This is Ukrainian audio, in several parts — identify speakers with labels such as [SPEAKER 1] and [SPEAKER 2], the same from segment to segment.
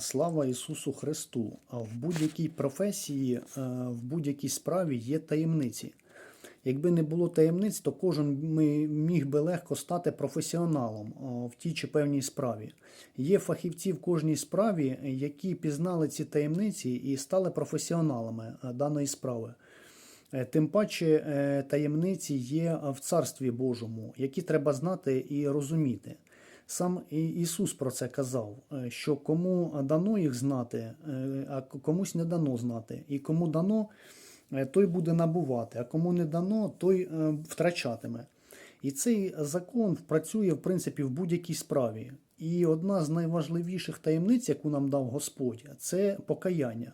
[SPEAKER 1] Слава Ісусу Христу! В будь-якій професії, е, в будь-якій справі є таємниці. Якби не було таємниць, то кожен міг би легко стати професіоналом в тій чи певній справі. Є фахівці в кожній справі, які пізнали ці таємниці і стали професіоналами е, даної справи. Е, Тим паче таємниці є в Царстві Божому, які треба знати і розуміти. Сам Ісус про це казав, е, що кому дано їх знати, е, а комусь не дано знати. І кому дано, е, той буде набувати, а кому не дано, той втрачатиме. І цей закон працює, в принципі, в будь-якій справі. І одна з найважливіших таємниць, яку нам дав Господь, це покаяння.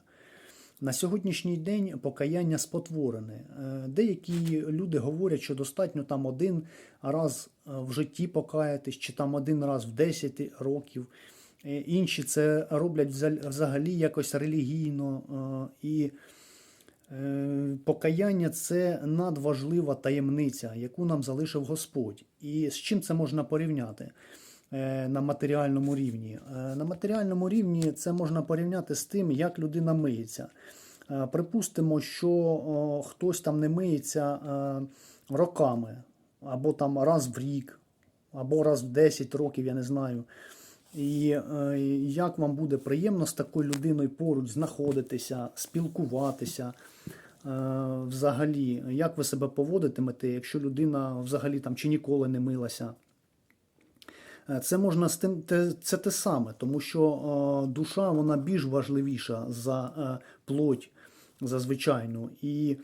[SPEAKER 1] На сьогоднішній день покаяння спотворене. Е, Деякі люди говорять, що достатньо там один раз е, в житті покаятись, чи там один раз в 10 років. Е, Інші це роблять взагалі якось релігійно. І покаяння це надважлива таємниця, яку нам залишив Господь. І з чим це можна порівняти? Е, на матеріальному рівні. Е, На матеріальному рівні це можна порівняти з тим, як людина миється. Е, Припустимо, що хтось там не миється роками, або там раз в рік, або раз в 10 років, я не знаю. І як вам буде приємно з такою людиною поруч знаходитися, спілкуватися. Взагалі, як ви себе поводитимете, якщо людина взагалі там чи ніколи не милася? Е, Це можна це те саме, тому що е, душа вона більш важливіша за е, плоть, за звичайну. І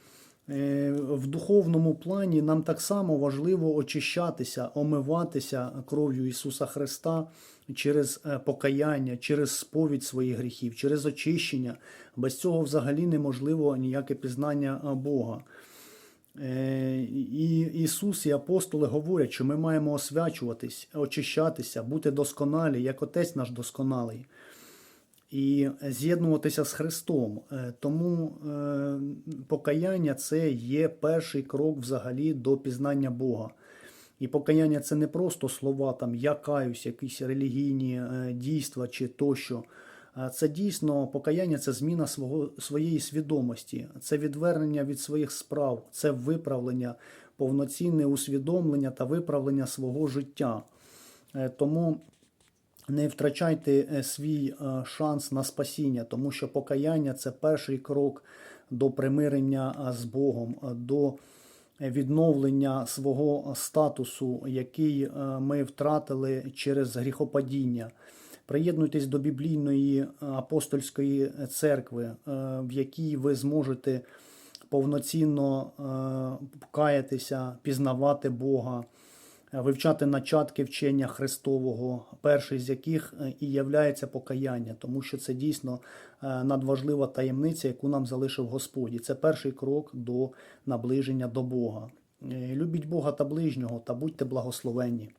[SPEAKER 1] в духовному плані нам так само важливо очищатися, омиватися кров'ю Ісуса Христа через покаяння, через сповідь своїх гріхів, через очищення. Без цього взагалі неможливо ніяке пізнання Бога. Е, І Ісус і апостоли говорять, що ми маємо освячуватись, очищатися, бути досконалі, як Отець наш досконалий, і з'єднуватися з Христом. Е, Тому е, покаяння це є перший крок взагалі до пізнання Бога. І покаяння це не просто слова, там я каюсь, якісь релігійні дійства чи тощо. Це дійсно покаяння це зміна свого, своєї свідомості, це відвернення від своїх справ, це виправлення, повноцінне усвідомлення та виправлення свого життя. Е, Тому не втрачайте е, свій е, шанс на спасіння, тому що покаяння це перший крок до примирення з Богом, до відновлення свого статусу, який ми втратили через гріхопадіння. Приєднуйтесь до біблійної е, апостольської церкви, е, в якій ви зможете повноцінно е, каятися, пізнавати Бога, вивчати начатки вчення Христового, перший з яких і являється покаяння, тому що це дійсно надважлива таємниця, яку нам залишив Господь. І це перший крок до наближення до Бога. Любіть Бога та ближнього та будьте благословенні.